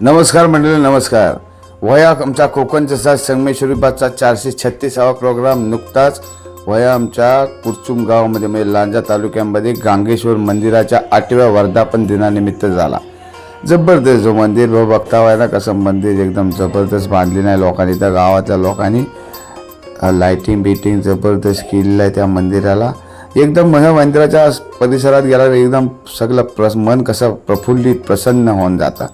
नमस्कार मंडळी नमस्कार. वया आमचा कोकणचा साथ संगमेश्वरीबादचा चारशे छत्तीसावा प्रोग्राम नुकताच वया आमच्या कुरचुम गावामध्ये म्हणजे लांजा तालुक्यामध्ये गांगेश्वर मंदिराच्या आठव्या वर्धापन दिनानिमित्त झाला. जबरदस्त जो मंदिर भाऊ बघता आहे ना कसं मंदिर एकदम जबरदस्त बांधलेलं नाही लोकांनी त्या गावातल्या लोकांनी. लाईटिंग बिटिंग जबरदस्त केलेलं आहे त्या मंदिराला. एकदम मन मंदिराच्या परिसरात गेल्यावर एकदम सगळं प्रस मन कसं प्रफुल्लित प्रसन्न होऊन जातं.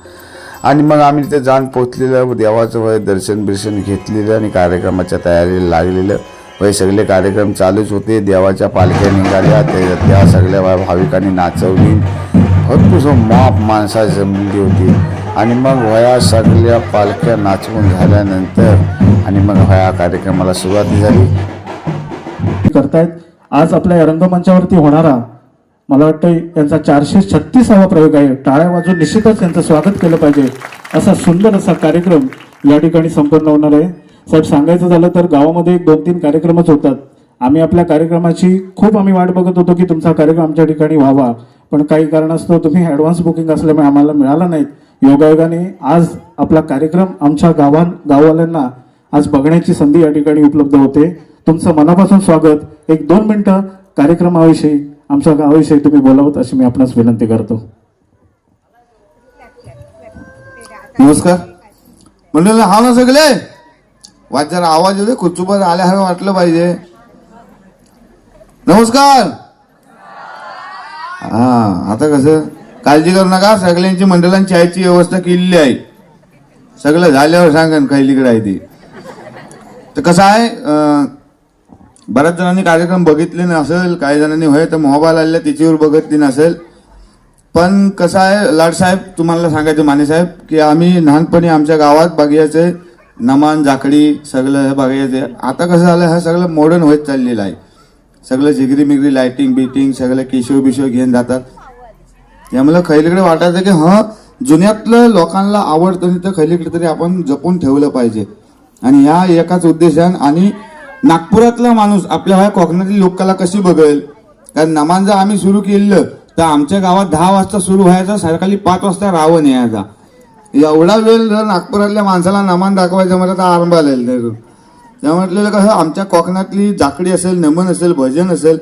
आणि मग आम्ही तिथे जाऊन पोचलेलं देवाचं वय दर्शन बिर्शन घेतलेलं आणि कार्यक्रमाच्या तयारीला लागलेलं. वय सगळे कार्यक्रम चालूच होते देवाच्या पालख्या निघाल्या ते त्या सगळ्या भाविकांनी नाचवली. भरपूर माप माणसा जमली होती. आणि मग वया सगळ्या पालख्या नाचवून झाल्यानंतर आणि मग वया कार्यक्रमाला सुरुवात झाली. करतायत. आज आपल्या रंगमंचावरती होणारा मला वाटतं यांचा चारशे छत्तीसावा प्रयोग आहे. टाळ्या वाजून निश्चितच त्यांचं स्वागत केलं पाहिजे. असा सुंदर असा कार्यक्रम या ठिकाणी संपन्न होणार आहे. साहेब सांगायचं झालं तर गावामध्ये एक दोन तीन कार्यक्रमच होतात. आम्ही आपल्या कार्यक्रमाची खूप आम्ही वाट बघत होतो की तुमचा कार्यक्रम आमच्या ठिकाणी व्हावा. पण काही कारणास्तव तुम्ही ॲडव्हान्स बुकिंग असल्यामुळे आम्हाला मिळाला नाहीत. योगायोगाने आज आपला कार्यक्रम आमच्या गावां गाववाल्यांना आज बघण्याची संधी या ठिकाणी उपलब्ध होते. तुमचं मनापासून स्वागत. एक दोन मिनटं कार्यक्रमाविषयी आमच्या गावाविषयी तुम्ही बोलावत अशी मी आपणास विनंती करतो. नमस्कार. मंडळ हा ना सगळे? वाच आवाज येतो खुर्चुपात आल्यासारखं वाटलं पाहिजे. नमस्कार. हा आता कसं? काळजी करू नका सगळ्यांची मंडळांची चायची व्यवस्था केलेली आहे. सगळं झाल्यावर सांगन लिकडं आहे ती. तर कसं आहे बऱ्याच जणांनी कार्यक्रम बघितले नसेल काही जणांनी होय तर मोबाईल आलेला तिच्यावर बघितली नसेल. पण कसं आहे लाडसाहेब तुम्हाला सांगायचं माने साहेब की आम्ही लहानपणी आमच्या गावात बघायचे नमान जाकडी सगळं हे बघायचे आता कसं झालं हे सगळं मॉडर्न होत चाललेलं आहे. सगळं जिगरी मिगरी लायटिंग बिटिंग सगळं केशव बिशव घेऊन जातात. त्यामुळे खैलीकडे वाटायचं की हं जुन्यातलं लोकांना आवडतं आणि तर खैलीकडे तरी आपण जपून ठेवलं पाहिजे. आणि ह्या एकाच उद्देशान आणि नागपुरातला माणूस आपल्या ह्या कोकणातील लोककला कशी बघेल? कारण नमान जर आम्ही सुरू केलं तर आमच्या गावात दहा वाजता सुरू व्हायचा सकाळी पाच वाजता रावण यायचा. एवढा वेळ जर नागपुरातल्या माणसाला नमान दाखवायचं म्हटलं तर आरंभाला येईल त्या म्हटलेलं कसं आमच्या कोकणातली जाकडी असेल नमन असेल भजन असेल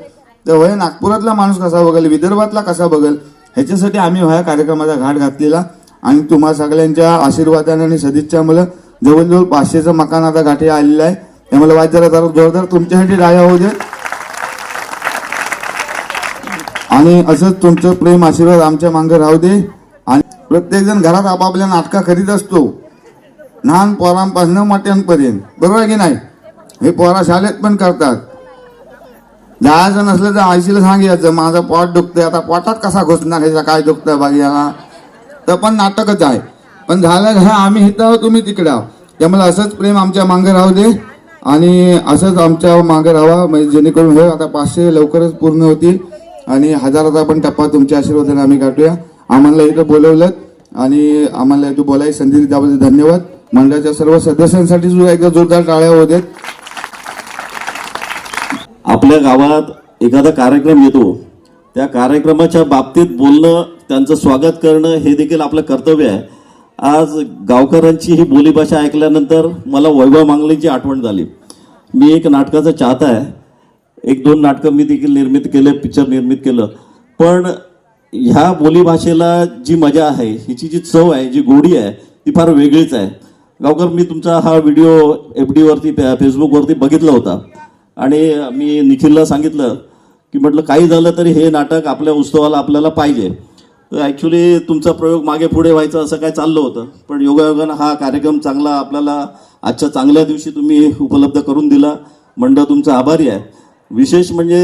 तर होय नागपुरातला माणूस कसा बघेल विदर्भातला कसा बघेल ह्याच्यासाठी आम्ही ह्या कार्यक्रमाचा घाट घातलेला. आणि तुम्हा सगळ्यांच्या आशीर्वादाने आणि सदिच्छामुळे जवळजवळ पाचशेचं मकान आता गाठी आलेलं आहे. त्यामुळे वाईट जरा जरा जोरदार तुमच्यासाठी राया होऊ दे आणि असंच तुमचं प्रेम आशीर्वाद आमच्या मागे राहू दे. आणि प्रत्येकजण घरात आपापल्या नाटका करीत असतो. लहान पोरांपासनं मोठ्यांपर्यंत. बरोबर आहे की नाही? हे पोरा शाळेत पण करतात. जायचं नसलं तर आईशीला सांगायचं माझं पोट दुखतंय आता पोटात कसा घुसणार ह्याचा काय दुखतं बघायला तर पण नाटकच आहे. पण झालं हे आम्ही इथं आहोत तुम्ही तिकडे आहो. त्यामुळे असंच प्रेम आमच्या मागे राहू दे. आणि असंच आमच्या मागे राहावा म्हणजे जेणेकरून हे आता पाचशे लवकरच पूर्ण होतील. आणि हजाराचा पण टप्पा तुमच्या आशीर्वादाने आम्ही काढूया आम्हाला इथं बोलवलं आणि आम्हाला इथं बोलायची संधी त्याबद्दल धन्यवाद. मंडळाच्या सर्व सदस्यांसाठी सुद्धा एकदा जोरदार टाळ्या होते आपल्या गावात एखादा कार्यक्रम येतो. त्या कार्यक्रमाच्या बाबतीत बोलणं त्यांचं स्वागत करणं हे देखील आपलं कर्तव्य आहे. आज गावकऱ्यांची ही बोलीभाषा ऐकल्यानंतर मला वैभव मांगलेंची आठवण झाली. मी एक नाटकाचा चाहता आहे. एक दोन नाटकं मी देखील निर्मित केले पिक्चर निर्मित केलं. पण ह्या बोलीभाषेला जी मजा आहे हिची जी चव आहे जी गोडी आहे ती फार वेगळीच आहे. गावकर मी तुमचा हा व्हिडिओ एफ डीवरती फेसबुकवरती बघितला होता. आणि मी निखिलला सांगितलं की म्हटलं काही झालं तरी हे नाटक आपल्या उत्सवाला आपल्याला पाहिजे. ॲक्च्युली तुमचा प्रयोग मागे पुढे व्हायचा असं काय चाललं होतं. पण योगायोगानं हा कार्यक्रम चांगला आपल्याला आजच्या चांगल्या दिवशी तुम्ही उपलब्ध करून दिला. मंडळ तुमचा आभारी आहे. विशेष म्हणजे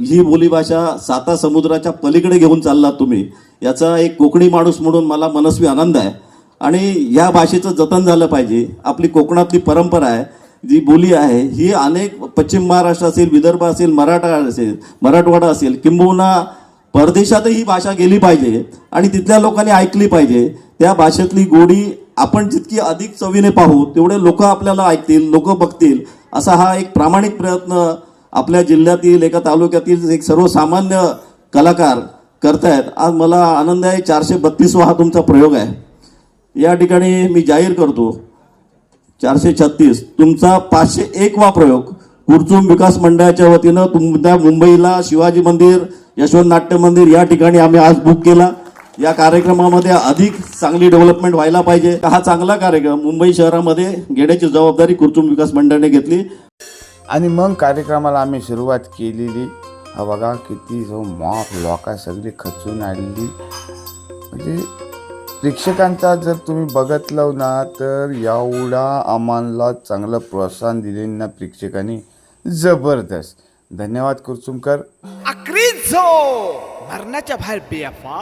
ही बोलीभाषा साता समुद्राच्या पलीकडे घेऊन चाललात तुम्ही. याचा एक कोकणी माणूस म्हणून मला मनस्वी आनंद आहे. आणि या भाषेचं जतन झालं पाहिजे. आपली कोकणातली परंपरा आहे. जी बोली आहे ही अनेक पश्चिम महाराष्ट्र असेल विदर्भ असेल मराठा असेल मराठवाडा असेल किंबहुना परदेशातही ही भाषा गेली पाहिजे आणि तिथल्या लोकांनी ऐकली पाहिजे. त्या भाषेतली गोडी आपण जितकी अधिक चवीने पाहू तेवढे लोक आपल्याला ऐकतील लोक बघतील. असा हा एक प्रामाणिक प्रयत्न आपल्या जिल्ह्यातील एका तालुक्यातील एक सर्वसामान्य कलाकार करतायत. आज मला आनंद आहे चारशे बत्तीसवा हा तुमचा प्रयोग आहे. या ठिकाणी मी जाहीर करतो चारशे छत्तीस. तुमचा पाचशे एकवा प्रयोग कुरचुम विकास मंडळाच्या वतीनं तुमच्या मुंबईला शिवाजी मंदिर यशवंत नाट्य मंदिर या ठिकाणी आम्ही आज बुक केला. या कार्यक्रमामध्ये अधिक चांगली डेव्हलपमेंट व्हायला पाहिजे. हा चांगला कार्यक्रम? मुंबई शहरामध्ये घेण्याची जबाबदारी कुरचुम विकास मंडळाने घेतली. आणि मग कार्यक्रमाला आम्ही सुरुवात केलेली. हा बघा किती जो मॉप लोका सगळी खचून आलेली. म्हणजे प्रेक्षकांचा जर तुम्ही बघितलं ना तर एवढा आम्हाला चांगलं प्रोत्साहन दिले ना प्रेक्षकांनी. जबरदस्त. धन्यवाद कुरचुमकर. जो मरणाच्या बाहेर बेफा